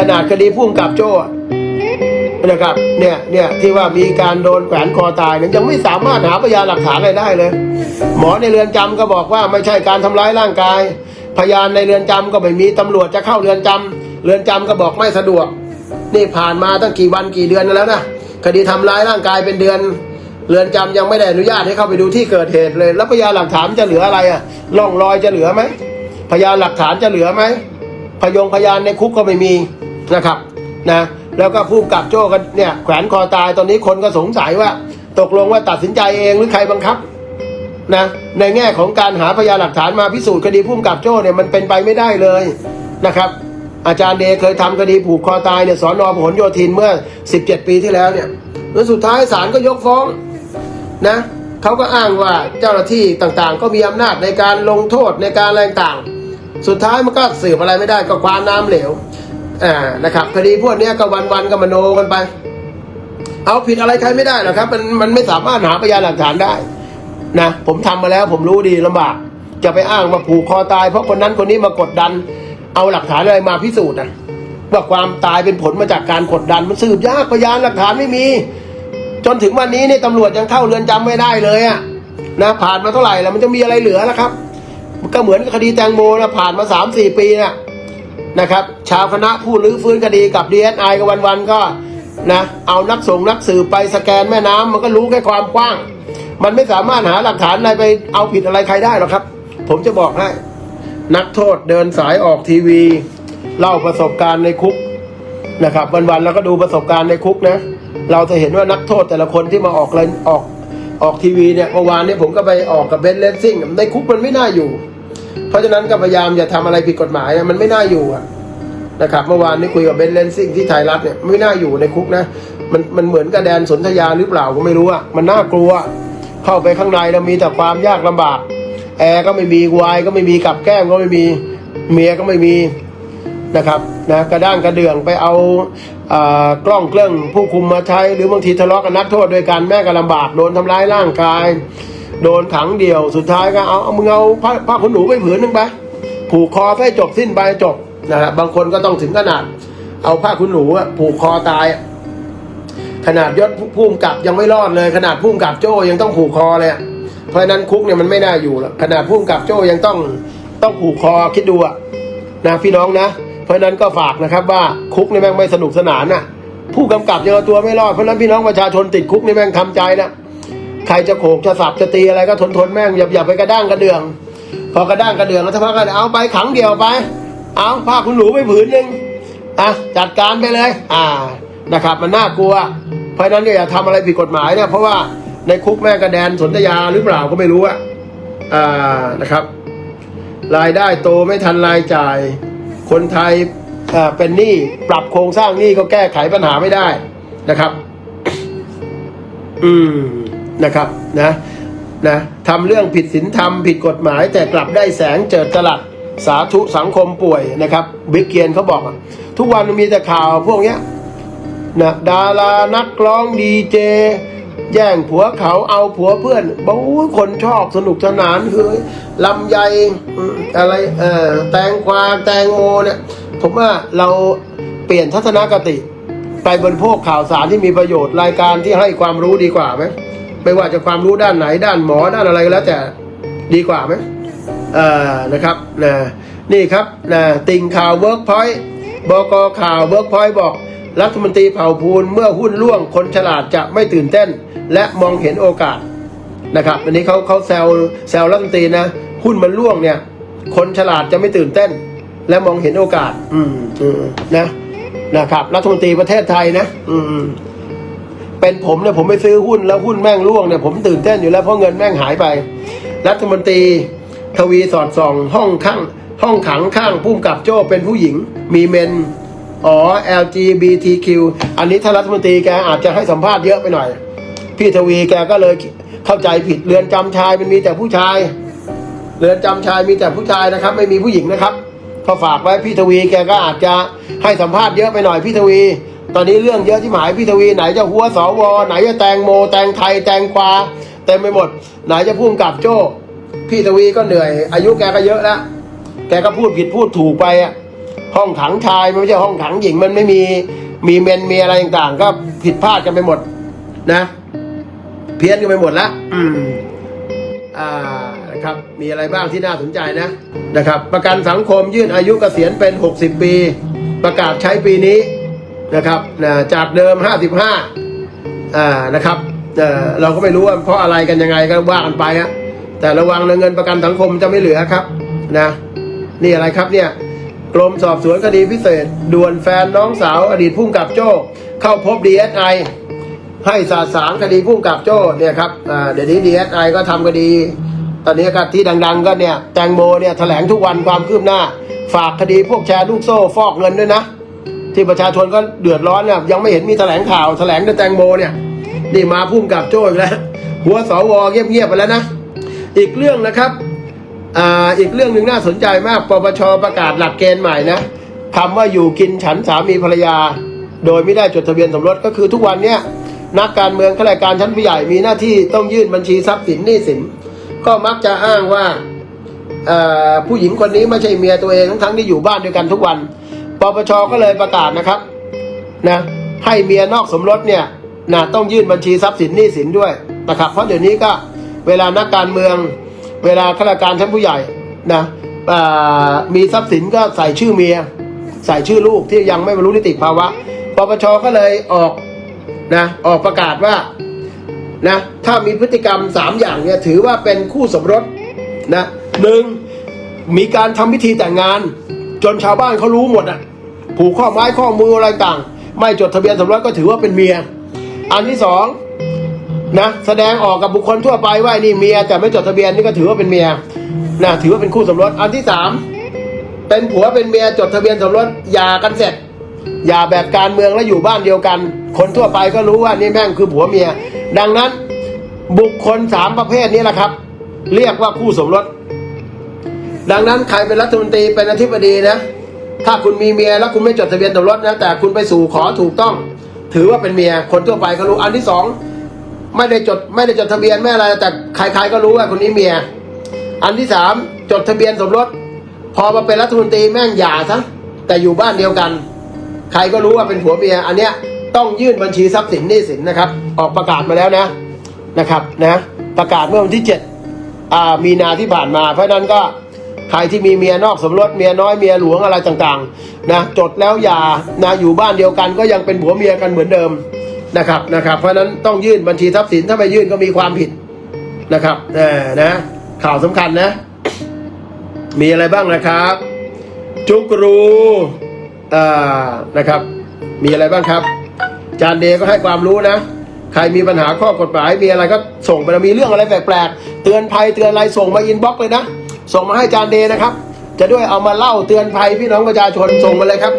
ขนาดคดีพุ่งกับโจ้นะครับเนี่ยเนี่ยที่ว่ามีการโดนแขวนคอตายเนี่ยยังไม่สามารถหาพยานหลักฐานอะไรได้เลย หมอในเรือนจำก็บอกว่าไม่ใช่การทำร้ายร่างกาย พยานในเรือนจำก็ไม่มีตำรวจจะเข้าเรือนจำเรือนจำก็บอกไม่สะดวก นี่ผ่านมาตั้งกี่วันกี่เดือนแล้วนะคดีทำร้ายร่างกายเป็นเดือน เรือนจำยังไม่ได้อนุญาตให้เข้าไปดูที่เกิดเหตุเลย แล้วพยานหลักฐานจะเหลืออะไรอะร่องรอยจะเหลือไหมพยานหลักฐานจะเหลือไหมพยงพยานในคุกก็ไม่มี นะครับนะแล้วก็ผู้กำกับโจ้กันเนี่ยแขวนคอตายตอนนี้คนก็สงสัยว่า ตกลงว่าตัดสินใจเองหรือใครบังคับนะในแง่ของการหาพยานหลักฐานมาพิสูจน์คดีพุ่มกับโจ้เนี่ยมันเป็นไปไม่ได้เลยนะครับ อาจารย์เดเคยทำคดีผูกคอตายเนี่ยสอนอพหลโยธินเมื่อ 17 ปีที่แล้วเนี่ยแล้วสุดท้ายศาลก็ยกฟ้องนะเขาก็อ้างว่าเจ้าหน้าที่ต่างๆ ก็มีอำนาจในการลงโทษในการอะไรต่าง สุดท้ายมันก็สืบอะไรไม่ได้ก็ความน้ำเหลว อ่านะครับคดีพวกนี้ก็วันๆก็มโนกันไป เอาผิดอะไรใครไม่ได้หรอกครับ มันมันไม่สามารถหาพยานหลักฐานได้นะผมทำมาแล้วผมรู้ดีลำบาก จะไปอ้างมาผูกคอตาย เพราะคนนั้นคนนี้มากดดัน เอาหลักฐานอะไรมาพิสูจน์นะว่าความตายเป็นผลมาจากการกดดัน มันสืบยากพยานหลักฐานไม่มี จนถึงวันนี้เนี่ยตำรวจยังเข้าเรือนจำไม่ได้เลยอะนะผ่านมาเท่าไหร่แล้วมันจะมีอะไรเหลือแล้วครับ ก็เหมือนคดีแตงโมนะผ่านมาสามสี่ปีน่ะ นะครับ ชาวคณะผู้รื้อฟื้นคดีกับ DSI ก็วันๆก็นะเอานักส่งนักสืบไปสแกนแม่น้ำมันก็รู้แค่ความกว้าง มันไม่สามารถหาหลักฐานอะไรไปเอาผิดอะไรใครได้หรอกครับ ผมจะบอกให้นักโทษเดินสายออกทีวี เล่าประสบการณ์ในคุกนะครับ วันๆเราก็ดูประสบการณ์ในคุกนะ เราจะเห็นว่านักโทษแต่ละคนที่มาออกเลยออกออกทีวีเนี่ยเมื่อวานเนี่ยผมก็ไปออกกับเบนเลนซิ่งในคุกมันไม่น่าอยู่ เพราะฉะนั้นก็พยายามอย่าทำอะไรผิดกฎหมายนะมันไม่น่าอยู่อะนะครับเมื่อวานนี้คุยกับเบนเลนซิ่งที่ไทยรัฐเนี่ยไม่น่าอยู่ในคุกนะมันมันเหมือนกับแดนสนธยาหรือเปล่าก็ไม่รู้อะมันน่ากลัว เข้าไปข้างในแล้วมีแต่ความยากลำบาก แอร์ก็ไม่มีวายก็ไม่มีกับแก้มก็ไม่มีเมียก็ไม่มีนะครับนะกระด้างกระเดื่องไปเอาอากล้องเครื่องผู้คุมมาใช้ หรือบางทีทะเลาะกับนักโทษด้วยกันแม่ก็ลำบากโดนทำร้ายร่างกาย โดนขังเดี่ยวสุดท้ายก็เอาเอามึงเอาผ้าผ้าขนหนูไปผืนหนึงไปผูกคอให้จบสิ้นไปจบนะครับบางคนก็ต้องถึงขนาด เอาผ้าขนหนูผูกคอตาย ขนาดยศผู้กำกับยังไม่รอดเลย ขนาดผู้กำกับโจ้ยังต้องผูกคอเลยเพราะนั้นคุกเนี่ยมันไม่น่าอยู่แล้วขนาดผู้กำกับโจ้ยังต้องต้องผูกคอคิดดูอะนะพี่น้องนะ เพราะนั้นก็ฝากนะครับว่าคุกนี่แม่งไม่สนุกสนานน่ะผู้กำกับยังเอาตัวไม่รอดเพราะฉะนั้นพี่น้องประชาชนติดคุกนี่แม่งทำใจนะ ใครจะโขกจะสับจะตีอะไรก็ทนทนแม่งอย่าอย่าไปกระด้างกระเดือง พอกระด้างกระเดืองแล้วถ้าพักก็เอาไปขังเดียวไป เอาผ้าคุณหนูไปผืนหนึ่งอะจัดการไปเลย อ่านะครับ มันน่ากลัว เพราะนั้นเนี่ยอย่าทำอะไรผิดกฎหมายเนี่ยเพราะว่าในคุกแม่กระแดนสนธยาหรือเปล่าก็ไม่รู้อะอ่านะครับ รายได้โตไม่ทันรายจ่าย คนไทยเป็นหนี้ปรับโครงสร้างหนี้ก็แก้ไขปัญหาไม่ได้นะครับ อืม นะครับนะนะทำเรื่องผิดศีลธรรมผิดกฎหมายแต่กลับได้แสงเจิดจรัสสาธุสังคมป่วยนะครับบิ๊กเกียนเขาบอก ทุกวันมีแต่ข่าวพวกเนี้ยนะดารานักร้องดีเจ แย่งผัวเขาเอาผัวเพื่อนบอกคนชอบสนุกสนานเฮ้ยลำไยอืมอะไรเอ่อแตงกวาแตงโมเนี่ยผมว่าเราเปลี่ยนทัศนคติ ไปบนพวกข่าวสารที่มีประโยชน์รายการที่ให้ความรู้ดีกว่าไหม ไม่ว่าจะความรู้ด้านไหนด้านหมอด้านอะไรก็แล้วแต่ดีกว่าไหมเอ่อนะครับนะนี่ครับนะติงข่าวเวิร์กพอยต์บกข่าวเวิร์กพอยต์บอก รัฐมนตรีเผ่าภูนเมื่อหุ้นร่วงคนฉลาดจะไม่ตื่นเต้น และมองเห็นโอกาสนะครับอันนี้เขาเขาแซวแซวรัฐมนตรีนะหุ้นมันร่วงเนี่ย คนฉลาดจะไม่ตื่นเต้น และมองเห็นโอกาส อืมอืมนะนะครับ รัฐมนตรีประเทศไทยนะ อืม เป็นผมเนี่ยผมไปซื้อหุ้นแล้วหุ้นแม่งร่วงเนี่ยผมตื่นเต้นอยู่แล้วเพราะเงินแม่งหายไป รัฐมนตรีทวีสอดส่องห้องข้างห้องขังข้างพุ่มกับโจ้เป็นผู้หญิง มีเมนอ๋อ LGBTQ อันนี้ถ้ารัฐมนตรีแกอาจจะให้สัมภาษณ์เยอะไปหน่อย พี่ทวีแกก็เลยเข้าใจผิดเรือนจำชายมันมีแต่ผู้ชาย เรือนจำชายมีแต่ผู้ชายนะครับ ไม่มีผู้หญิงนะครับก็ฝากไว้พี่ทวีแกก็อาจจะให้สัมภาษณ์เยอะไปหน่อยพี่ทวี ตอนนี้เรื่องเยอะที่หมายพี่ทวีไหนจะหัวสวไหนจะแตงโม แตงไทยแตงควาเต็มไปหมด ไหนจะพุ่มกับโจ้พี่ทวีก็เหนื่อย อายุแกก็เยอะแล้วแกก็พูดผิดพูดถูกไปอะห้องขังชายมันไม่ใช่ห้องขังหญิงมันไม่มีมีเมนมีอะไรต่างๆ ก็ผิดพลาดกันไปหมด นะ เพี้ยนกันไปหมดละอืมอ่านะครับ มีอะไรบ้างที่น่าสนใจนะนะครับ ประกันสังคมยื่นอายุเกษียณเป็น 60 ปี ประกาศใช้ปีนี้ นะครับนะจากเดิม 55อ่านะครับเอ่อเราก็ไม่รู้ว่าเพราะอะไรกันยังไงก็ว่ากันไปฮะแต่ระวังเงินประกันสังคมจะไม่เหลือครับนะนี่อะไรครับเนี่ยกรมสอบสวนคดีพิเศษด่วนแฟนน้องสาวอดีตผู้กำกับโจ้เข้าพบ DSI ให้สาสางคดีผู้กำกับโจ้เนี่ยครับอ่าเดี๋ยวนี้ DSI ก็ทำคดี ตอนนี้ก็ที่ดัง ๆ ก็เนี่ยแตงโมเนี่ยแถลงทุกวันความคืบหน้า ฝากคดีพวกแชร์ลูกโซ่ฟอกเงินด้วยนะ ที่ประชาชนก็เดือดร้อนเนี่ยยังไม่เห็นมีแถลงข่าวแถลงแต่แตงโมเนี่ยนี่มาพุ่มกับโจ้อีกแล้วหัวสวเงียบๆไปแล้วนะอีกเรื่องนะครับอ่าอีกเรื่องหนึ่งน่าสนใจมากปปชประกาศหลักเกณฑ์ใหม่นะคำว่าอยู่กินฉันสามีภรรยา โดยไม่ได้จดทะเบียนสมรสก็คือทุกวันเนี่ยนักการเมืองข้าราชการชั้นผู้ใหญ่มีหน้าที่ต้องยื่นบัญชีทรัพย์สินหนี้สิน ก็มักจะอ้างว่าอ่อผู้หญิงคนนี้ไม่ใช่เมียตัวเองทั้งที่อยู่บ้านด้วยกันทุกวัน ปปชก็เลยประกาศนะครับนะให้เมียนอกสมรสเนี่ยนะต้องยื่นบัญชีทรัพย์สินหนี้สินด้วยนะครับเพราะเดี๋ยวนี้ก็เวลานักการเมือง เวลาข้าราชการชั้นผู้ใหญ่นะอ่ามีทรัพย์สินก็ใส่ชื่อเมีย ใส่ชื่อลูกที่ยังไม่บรรลุนิติภาวะปปชก็เลยออกนะออกประกาศว่านะถ้ามีพฤติกรรม 3 อย่างเนี่ยถือว่าเป็นคู่สมรสนะหนึ่งมีการทำพิธีแต่งงาน จนชาวบ้านเขารู้หมดอะ ผูกข้อไม้ข้อมืออะไรต่าง ไม่จดทะเบียนสมรสก็ถือว่าเป็นเมีย อันที่สองนะแสดงออกกับบุคคลทั่วไปว่านี่เมียแต่ไม่จดทะเบียนนี่ก็ถือว่าเป็นเมียนะถือว่าเป็นคู่สมรสอันที่สามเป็นผัวเป็นเมียจดทะเบียนสมรสหย่ากันเสร็จอย่าแบบการเมืองแล้วอยู่บ้านเดียวกัน คนทั่วไปก็รู้ว่านี่แม่งคือผัวเมีย ดังนั้นบุคคลสามประเภทนี้แหละครับ เรียกว่าคู่สมรส ดังนั้นใครเป็นรัฐมนตรีเป็นอธิบดีนะ ถ้าคุณมีเมียแล้วคุณไม่จดทะเบียนสมรสนะแต่คุณไปสู่ขอถูกต้อง ถือว่าเป็นเมียคนทั่วไปก็รู้อันที่สองไม่ได้จดไม่ได้จดทะเบียนไม่อะไรแต่ใครๆก็รู้ว่าคนนี้เมีย อันที่สามจดทะเบียนสมรสพอมาเป็นรัฐมนตรีแม่งหย่าซะแต่อยู่บ้านเดียวกัน ใครก็รู้ว่าเป็นผัวเมีย อันเนี้ยต้องยื่นบัญชีทรัพย์สินหนี้สินนะครับ ออกประกาศมาแล้วนะนะครับนะประกาศเมื่อวันที่เจ็ดอ่ามีนาที่ผ่านมาเพราะฉะนั้นก็ ใครที่มีเมียนอกสมรสเมียน้อยเมียหลวงอะไรต่างๆนะจดแล้วอย่านะอยู่บ้านเดียวกันก็ยังเป็นผัวเมียกันเหมือนเดิมนะครับนะครับ เพราะฉะนั้นต้องยื่นบัญชีทรัพย์สินถ้าไม่ยื่นก็มีความผิดนะครับเออนะ ข่าวสำคัญนะ มีอะไรบ้างนะครับ จุกรูอ่านะครับ มีอะไรบ้างครับจานเดย์ก็ให้ความรู้นะ ใครมีปัญหาข้อกฎหมายมีอะไรก็ส่งไปมีเรื่องอะไรแปลกๆเตือนภัยเตือนอะไรส่งมาอินบ็อกเลยนะ ส่งมาให้จานเดย์นะครับ จะด้วยเอามาเล่าเตือนภัยพี่น้องประชาชนส่งมาเลยครับ